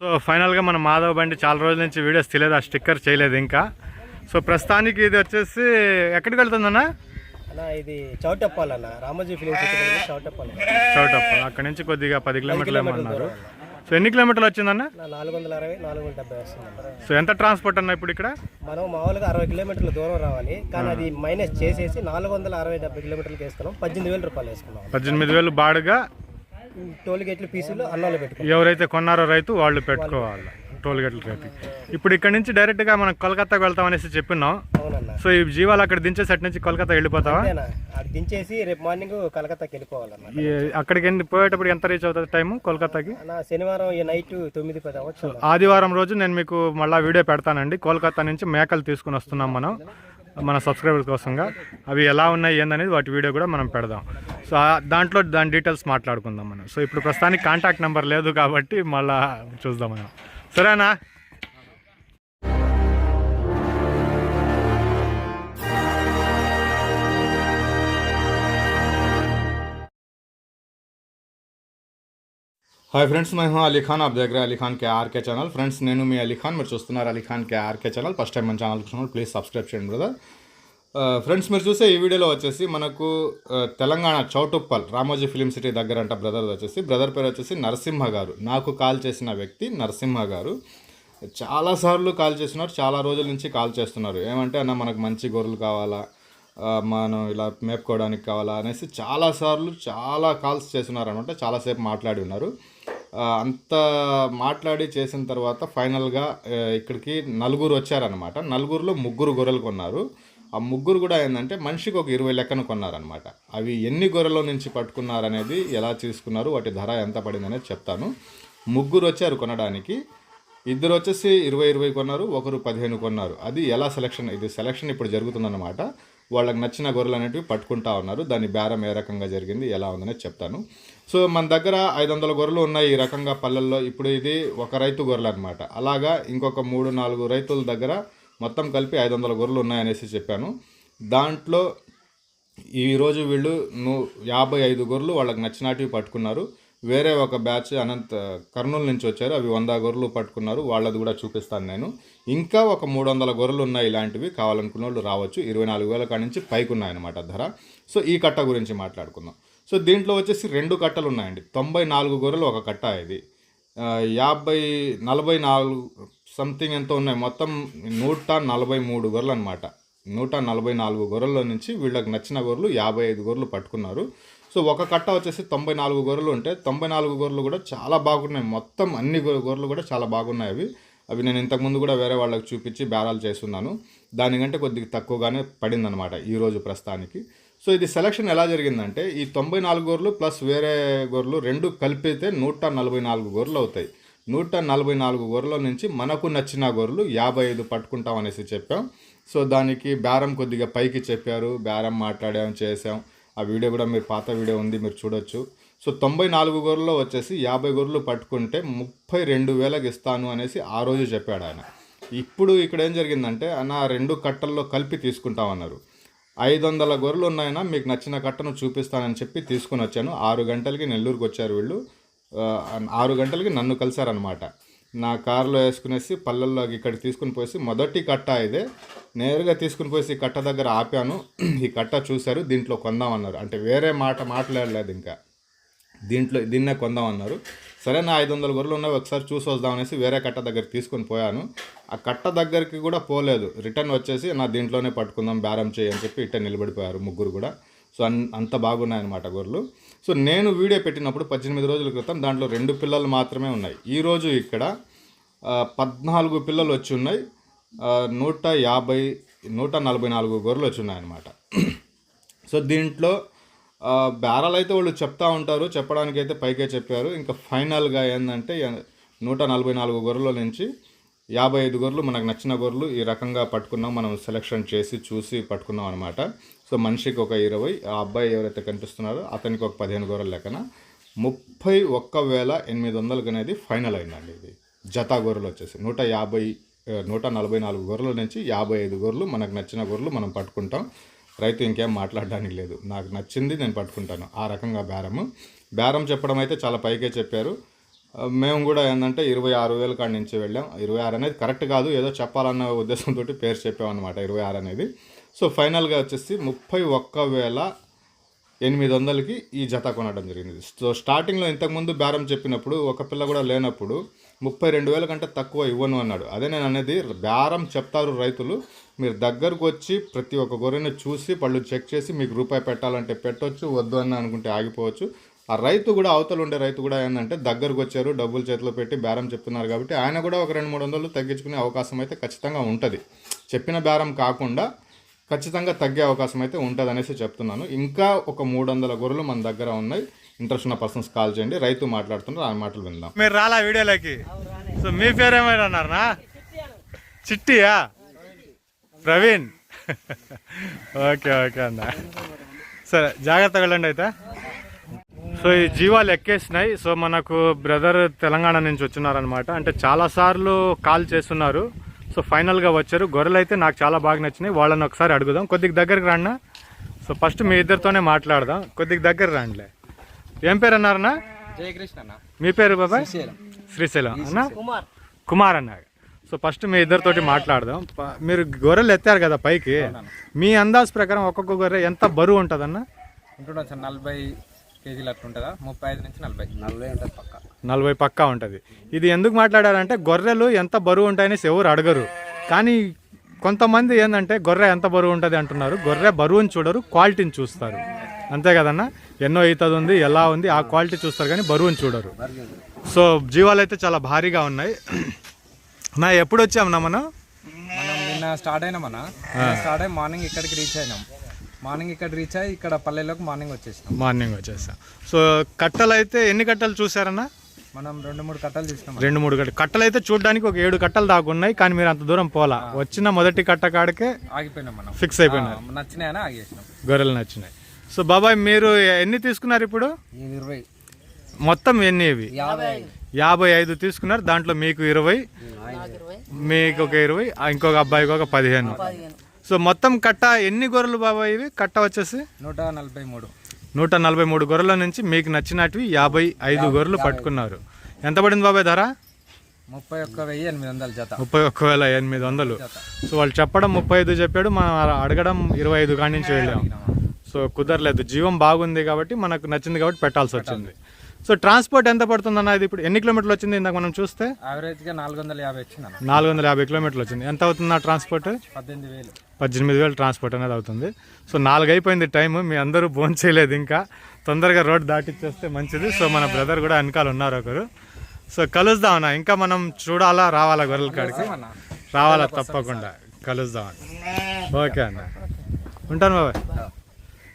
So ఫైనల్గా మన మాధవ్ బండి చాలా రోజుల నుంచి వీడియోస్ తెలియదు ఆ స్టిక్కర్ చేయలేదు ఇంకా. సో ప్రస్తుతానికి ఇది వచ్చేసి ఎక్కడికి వెళ్తుందన్న అన్న? ఇది చౌటప్పాలన్న రామోజీ ఫిలిం చౌటప్పాల చౌటప్ప అక్కడ నుంచి కొద్దిగా పది కిలోమీటర్లు ఏమో కిలోమీటర్ల అన్నారు. దూరం సో ఎన్ని కిలోమీటర్లు వచ్చిందన్న అన్న? నాలుగు వందల అరవై నాలుగు వందల డెబ్బై వస్తుంది సో ఎంత ట్రాన్స్పోర్ట్ అన్న ఇప్పుడు ఇక్కడ? మనం మామూలుగా అరవై కిలోమీటర్ల దూరం రావాలి కానీ అది మైనస్ చేసేసి నాలుగు వందల అరవై డెబ్బై కిలోమీటర్లకి వేసుకున్నాం పద్దెనిమిది వేల రూపాయలు వేసుకున్నాం. పద్దెనిమిది వేలు బాడుగా టోల్ గేట్లు పీసులు అన్నంలో ఎవరైతే కొన్నారో రైతు వాళ్ళు పెట్టుకోవాలి టోల్ గేట్ల ఇప్పుడు ఇక్కడ నుంచి డైరెక్ట్గా మనం కోల్కతాకి వెళ్తాం అనేసి చెప్పినాం అవునన్న. సో ఈ జీవాలు అక్కడ దించేసి అటు నుంచి కోల్కతా వెళ్ళిపోతావా? అంతేనా? అది దించేసి రేపు మార్నింగ్ కలకత్తాకి వెళ్ళిపోవాలన్న. ఈ- అక్కడికి ఎన్ని- పోయేటప్పుడు ఎంత రీచ్ అవుతుంది టైము కోల్కతాకి? శనివారం ఈ నైట్ తొమ్మిది పది అవ్వచ్చు అన్న. ఆదివారం రోజు నేను మీకు మళ్ళీ వీడియో పెడతానండి. కోల్కతా నుంచి మేకలు తీసుకుని వస్తున్నాం మనం. మన సబ్స్క్రైబర్స్ కోసంగా. అవి ఎలా ఉన్నాయి ఏందనేది వాటి వీడియో కూడా మనం పెడదాం. సో దాంట్లో దాని డీటెయిల్స్ మాట్లాడుకుందాం మనం. సో ఇప్పుడు ప్రస్తుతానికి కాంటాక్ట్ నెంబర్ లేదు కాబట్టి మళ్ళా చూద్దాం మనం. సరేనా? హాయ్ ఫ్రెండ్స్ నేను అలీఖాన్ దగ్గర Ali Khan K KRK channel friends నేను మీ అలీఖాన్ మీరు చూస్తున్నారు Ali Khan K KRK channel first time మన ఛానల్ చూసినప్పుడు ప్లీజ్ సబ్స్క్రైబ్ చేయండి బ్రదర్ ఫ్రెండ్స్ మీరు చూసే ఈ వీడియోలో వచ్చేసి మనకు తెలంగాణ చౌటుప్పల్ రామోజీ ఫిలిం సిటీ దగ్గర అంట బ్రదర్ వచ్చేసి బ్రదర్ పేరు వచ్చేసి నరసింహ గారు నాకు కాల్ చేసిన వ్యక్తి నరసింహ గారు చాలాసార్లు కాల్ చేస్తున్నారు చాలా రోజుల నుంచి కాల్ చేస్తున్నారు ఏమంటే అన్న మనకు మంచి గొర్రెలు కావాలా మనం ఇలా మేపుకోవడానికి కావాలా అనేసి చాలాసార్లు చాలా కాల్స్ చేస్తున్నారు అనమాట చాలాసేపు మాట్లాడి ఉన్నారు. అంత మాట్లాడి చేసిన తర్వాత ఫైనల్గా ఇక్కడికి నలుగురు వచ్చారనమాట. నలుగురులో ముగ్గురు గొర్రెలు కొన్నారు. ఆ ముగ్గురు కూడా ఏంటంటే మనిషికి ఒక ఇరవై లెక్కన కొన్నారనమాట. అవి ఎన్ని గొర్రెల నుంచి పట్టుకున్నారనేది ఎలా తీసుకున్నారు వాటి ధర ఎంత పడింది అనేది చెప్తాను. ముగ్గురు వచ్చారు కొనడానికి. ఇద్దరు వచ్చేసి ఇరవై ఇరవై కొన్నారు ఒకరు పదిహేను కొన్నారు. అది ఎలా సెలక్షన్ ఇది సెలక్షన్ ఇప్పుడు జరుగుతుందన్నమాట. వాళ్ళకి నచ్చిన గొర్రెలు అనేటివి పట్టుకుంటా ఉన్నారు. దాని బేరం ఏ రకంగా జరిగింది ఎలా ఉందనేది చెప్తాను. సో మన దగ్గర ఐదు వందల గొర్రెలు ఉన్నాయి ఈ రకంగా పల్లెల్లో. ఇప్పుడు ఇది ఒక రైతు గొర్రెలు అనమాట అలాగా ఇంకొక మూడు నాలుగు రైతుల దగ్గర మొత్తం కలిపి ఐదు వందల గొర్రెలు ఉన్నాయనేసి చెప్పాను. దాంట్లో ఈరోజు వీళ్ళు నూ యాభై ఐదు గొర్రెలు వాళ్ళకి నచ్చినటివి పట్టుకున్నారు. వేరే ఒక బ్యాచ్ అనంత కర్నూలు నుంచి వచ్చారు. అవి వంద గొర్రెలు పట్టుకున్నారు. వాళ్ళది కూడా చూపిస్తాను నేను. ఇంకా ఒక మూడు వందల గొర్రెలు ఉన్నాయి ఇలాంటివి. కావాలనుకున్న వాళ్ళు రావచ్చు. ఇరవై నాలుగు వేల కాడి నుంచి పైకి ఉన్నాయన్నమాట ధర. సో ఈ కట్ట గురించి మాట్లాడుకుందాం. సో దీంట్లో వచ్చేసి రెండు కట్టలు ఉన్నాయండి తొంభై నాలుగు గొర్రెలు ఒక కట్ట ఇది. యాభై నలభై నాలుగు సంథింగ్ ఎంతో ఉన్నాయి. మొత్తం నూట నలభై మూడు గొర్రెలు అనమాట నూట నలభై నాలుగు గొర్రెల నుంచి వీళ్ళకి నచ్చిన గొర్రెలు యాభై ఐదు గొర్రెలు పట్టుకున్నారు. సో ఒక కట్ట వచ్చేసి తొంభై నాలుగు గొర్రెలు ఉంటే తొంభై నాలుగు గొర్రెలు కూడా చాలా బాగున్నాయి. మొత్తం అన్ని గొర్రెలు కూడా చాలా బాగున్నాయి అవి. అవి నేను ఇంతకుముందు కూడా వేరే వాళ్ళకి చూపించి బేరాలు చేస్తున్నాను. దానికంటే కొద్దిగా తక్కువగానే పడిందనమాట ఈరోజు ప్రస్తుతానికి. సో ఇది సెలక్షన్ ఎలా జరిగిందంటే ఈ తొంభై నాలుగు గొర్రెలు ప్లస్ వేరే గొర్రెలు రెండు కలిపితే నూట నలభై నాలుగు గొర్రెలు అవుతాయి. నూట నలభై నాలుగు గొర్రెల నుంచి మనకు నచ్చిన గొర్రెలు యాభై ఐదు పట్టుకుంటాం అనేసి చెప్పాం. సో దానికి బేరం కొద్దిగా పైకి చెప్పారు బేరం మాట్లాడాం చేసాం ఆ వీడియో కూడా మీరు పాత వీడియో ఉంది మీరు చూడొచ్చు. సో తొంభై నాలుగు గొర్రెల్లో వచ్చేసి యాభై గొర్రెలు పట్టుకుంటే ముప్పై రెండు వేలకు ఇస్తాను అనేసి ఆ రోజు చెప్పాడు ఆయన. ఇప్పుడు ఇక్కడ ఏం జరిగిందంటే నా రెండు కట్టల్లో కలిపి తీసుకుంటామన్నారు. ఐదు వందల గొర్రెలు ఉన్నాయన్నా మీకు నచ్చిన కట్టను చూపిస్తానని చెప్పి తీసుకుని వచ్చాను. ఆరు గంటలకి నెల్లూరుకి వచ్చారు వీళ్ళు. ఆరు గంటలకి నన్ను కలిశారనమాట నా కారులో వేసుకునేసి పల్లెల్లో ఇక్కడ తీసుకుని పోసి మొదటి కట్ట ఇదే. నేరుగా తీసుకుని పోసి కట్ట దగ్గర ఆపాను. ఈ కట్ట చూశారు దీంట్లో కొందామన్నారు. అంటే వేరే మాట మాట్లాడలేదు ఇంకా. దీంట్లో దీన్నే కొందామన్నారు. సరే నా ఐదు వందల గొర్రెలు ఉన్నాయి ఒకసారి చూసి వద్దాం అనేసి వేరే కట్ట దగ్గర తీసుకొని పోయాను. ఆ కట్ట దగ్గరికి కూడా పోలేదు. రిటర్న్ వచ్చేసి నా దీంట్లోనే పట్టుకుందాం బేరం చేయి అని చెప్పి ఇట్ట నిలబడిపోయారు ముగ్గురు కూడా. సో అన్ అంత బాగున్నాయన్నమాట గొర్రెలు. సో నేను వీడియో పెట్టినప్పుడు పద్దెనిమిది రోజుల క్రితం దాంట్లో రెండు పిల్లలు మాత్రమే ఉన్నాయి. ఈరోజు ఇక్కడ పద్నాలుగు పిల్లలు వచ్చి ఉన్నాయి. నూట యాభై నూట నలభై నాలుగు గొర్రెలు వచ్చి ఉన్నాయన్నమాట. సో దీంట్లో బేరాలు అయితే వాళ్ళు చెప్తా ఉంటారు. చెప్పడానికి అయితే పైకే చెప్పారు. ఇంకా ఫైనల్గా ఏంటంటే నూట నలభై నాలుగు గొర్రెల నుంచి యాభై ఐదు గొర్రెలు మనకు నచ్చిన గొర్రెలు ఈ రకంగా పట్టుకున్నాం. మనం సెలెక్షన్ చేసి చూసి పట్టుకున్నాం అనమాట సో మనిషికి ఒక ఇరవై ఆ అబ్బాయి ఎవరైతే కనిపిస్తున్నారో అతనికి ఒక పదిహేను గొర్రెల లెక్కన ముప్పై ఒక్క వేల ఎనిమిది వందలకి అనేది ఫైనల్ అయిందండి ఇది. జత గొర్రెలు వచ్చేసి నూట యాభై నూట నలభై నాలుగు గొర్రెల నుంచి యాభై ఐదు గొర్రెలు మనకు నచ్చిన గొర్రెలు మనం పట్టుకుంటాం. రైతు ఇంకేం మాట్లాడడానికి లేదు. నాకు నచ్చింది నేను పట్టుకుంటాను. ఆ రకంగా బేరము. బేరం చెప్పడం అయితే చాలా పైకే చెప్పారు. మేము కూడా ఏంటంటే ఇరవై ఆరు వేల కాడి నుంచి వెళ్ళాం. ఇరవై ఆరు అనేది కరెక్ట్ కాదు. ఏదో చెప్పాలన్న ఉద్దేశంతో పేరు చెప్పామన్నమాట ఇరవై ఆరు అనేది. సో ఫైనల్గా వచ్చేసి ముప్పై ఒక్క వేల ఎనిమిది వందలకి ఈ జత కొనడం జరిగింది. సో స్టార్టింగ్లో ఇంతకుముందు బేరం చెప్పినప్పుడు ఒక పిల్ల కూడా లేనప్పుడు ముప్పై రెండు వేల కంటే తక్కువ ఇవ్వను అన్నాడు. అదే నేను అనేది బేరం చెప్తారు రైతులు. మీరు దగ్గరకు వచ్చి ప్రతి ఒక్క గొర్రెని చూసి పళ్ళు చెక్ చేసి మీకు రూపాయి పెట్టాలంటే పెట్టొచ్చు వద్దు అని అనుకుంటే ఆగిపోవచ్చు. ఆ రైతు కూడా అవతలు ఉండే రైతు కూడా ఏంటంటే దగ్గరకు వచ్చారు డబ్బులు చేతిలో పెట్టి బేరం చెప్తున్నారు కాబట్టి ఆయన కూడా ఒక రెండు మూడు వందలు తగ్గించుకునే అవకాశం అయితే ఖచ్చితంగా ఉంటుంది. చెప్పిన బేరం కాకుండా ఖచ్చితంగా తగ్గే అవకాశం అయితే ఉంటుంది అనేసి చెప్తున్నాను. ఇంకా ఒక మూడు వందల గొర్రెలు మన దగ్గర ఉన్నాయి. ఇంట్రెస్ట్ ఉన్న పర్సన్స్ కాల్ చేయండి. రైతు మాట్లాడుతున్నారు ఆ మాటలు విందాం. మీరు రాలా వీడియోలోకి? సో మీ పేరు ఏమైనా చిట్టియా? ప్రవీణ్. ఓకే ఓకే అన్న. సరే జాగ్రత్తగా వెళ్ళండి అయితే. సో ఈ జీవాలు ఎక్కేసినాయి. సో మనకు బ్రదర్ తెలంగాణ నుంచి వచ్చినారనమాట అంటే చాలా సార్లు కాల్ చేస్తున్నారు. సో ఫైనల్గా వచ్చారు. గొర్రెలు అయితే నాకు చాలా బాగా నచ్చినాయి. వాళ్ళని ఒకసారి అడుగుదాం. కొద్దిగా దగ్గరికి రాండి సో ఫస్ట్ మీ ఇద్దరితోనే మాట్లాడదాం. కొద్దిగా దగ్గర రాండిలే ఏం పేరు అన్నారన్నా? మీ పేరు బాబాయ్? శ్రీశైలం. అన్న? కుమార్ కుమార్ అన్న సో ఫస్ట్ మీ ఇద్దరితోటి మాట్లాడదాం. మీరు గొర్రెలు ఎత్తారు కదా పైకి. మీ అందాజ్ ప్రకారం ఒక్కొక్క గొర్రె ఎంత బరువు ఉంటుందన్న? ఉంటుండొచ్చు సార్? నలభై కేజీలు అట్లా ఉంటుందా ముప్పై ఐదు నుంచి నలభై. నలభై ఉంటుంది పక్క. నలభై పక్కా ఉంటుంది. ఇది ఎందుకు మాట్లాడారంటే గొర్రెలు ఎంత బరువు ఉంటాయనేసి ఎవరు అడగరు. కానీ కొంతమంది ఏంటంటే గొర్రె ఎంత బరువు ఉంటుంది అంటున్నారు. గొర్రె బరువుని చూడరు క్వాలిటీని చూస్తారు. అంతే కదన్న? ఎన్నో ఈతది ఉంది ఎలా ఉంది ఆ క్వాలిటీ చూస్తారు కానీ బరువుని చూడరు. సో జీవాలు అయితే చాలా భారీగా ఉన్నాయి. నా ఎప్పుడు వచ్చామన్నా మనం? మనం నిన్న స్టార్ట్ అయినాం అన్న. నిన్న స్టార్ట్ అయ్యి మార్నింగ్ ఇక్కడికి రీచ్ అయినాం. మార్నింగ్ ఇక్కడ రీచ్ అయ్యి ఇక్కడ పల్లెలోకి మార్నింగ్ వచ్చేసినాం. మార్నింగ్ వచ్చేసాం సో కట్టలు అయితే ఎన్ని కట్టలు చూసారన్నా మనం రెండు మూడు కట్టలు చూసినాం రెండు మూడు కట్టలు కట్టలు అయితే చూడడానికి ఒక ఏడు కట్టలు దాకా ఉన్నాయి కానీ మీరు అంత దూరం పోలా. వచ్చిన మొదటి కట్ట కాడికే ఆగిపోయినాం మనం ఫిక్స్ అయిపోయినారు. ఆ, నచ్చినాయని ఆగేసినాం. గొర్రెలు నచ్చినాయి. సో బాబాయ్ మీరు ఎన్ని తీసుకున్నారు ఇప్పుడు? ఇరవై. మొత్తం ఎన్ని ఇవి? యాభై ఐదు తీసుకున్నారు. దాంట్లో మీకు ఇరవై మీకు ఒక ఇరవై ఇంకొక అబ్బాయికి ఒక పదిహేను. సో మొత్తం కట్ట ఎన్ని గొర్రెలు బాబాయ్ ఇవి? కట్ట వచ్చేసి? నూట నలభై మూడు. నూట నలభై మూడు గొర్రెల నుంచి మీకు నచ్చినటివి యాభై ఐదు గొర్రెలు పట్టుకున్నారు. ఎంత పడింది బాబాయ్ ధర? ముప్పై ఒక్క వెయ్యి ఎనిమిది వందల జత. ముప్పై ఒక్క వేల ఎనిమిది వందలు. సో వాళ్ళు చెప్పడం ముప్పై ఐదు చెప్పాడు మనం అడగడం ఇరవై ఐదు కాడి నుంచి వెళ్ళాం. సో కుదరలేదు. జీవం బాగుంది కాబట్టి మనకు నచ్చింది కాబట్టి పెట్టాల్సి వచ్చింది. సో ట్రాన్స్పోర్ట్ ఎంత పడుతుంది అన్న ఇది ఇప్పుడు ఎన్ని కిలోమీటర్లు వచ్చింది ఇందాక మనం చూస్తే? యావరేజ్గా నాలుగు వందల యాభై వచ్చింది నాలుగు వందల యాభై కిలోమీటర్లు వచ్చింది. ఎంత అవుతుంది ట్రాన్స్పోర్ట్? పద్దెనిమిది వేలు. పద్దెనిమిది వేలు ట్రాన్స్పోర్ట్ అనేది అవుతుంది. సో నాలుగు అయిపోయింది టైం మీ అందరూ ఫోన్ చేయలేదు ఇంకా. తొందరగా రోడ్ దాటిచ్చేస్తే మంచిది. సో మన బ్రదర్ కూడా వెనకాల ఉన్నారు ఒకరు. సో కలుద్దాం అన్న. ఇంకా మనం చూడాలా రావాలా గొర్రెల కాడికి? రావాలా తప్పకుండా. కలుద్దాం అన్న. ఓకే అన్న. ఉంటాను బాబాయ్.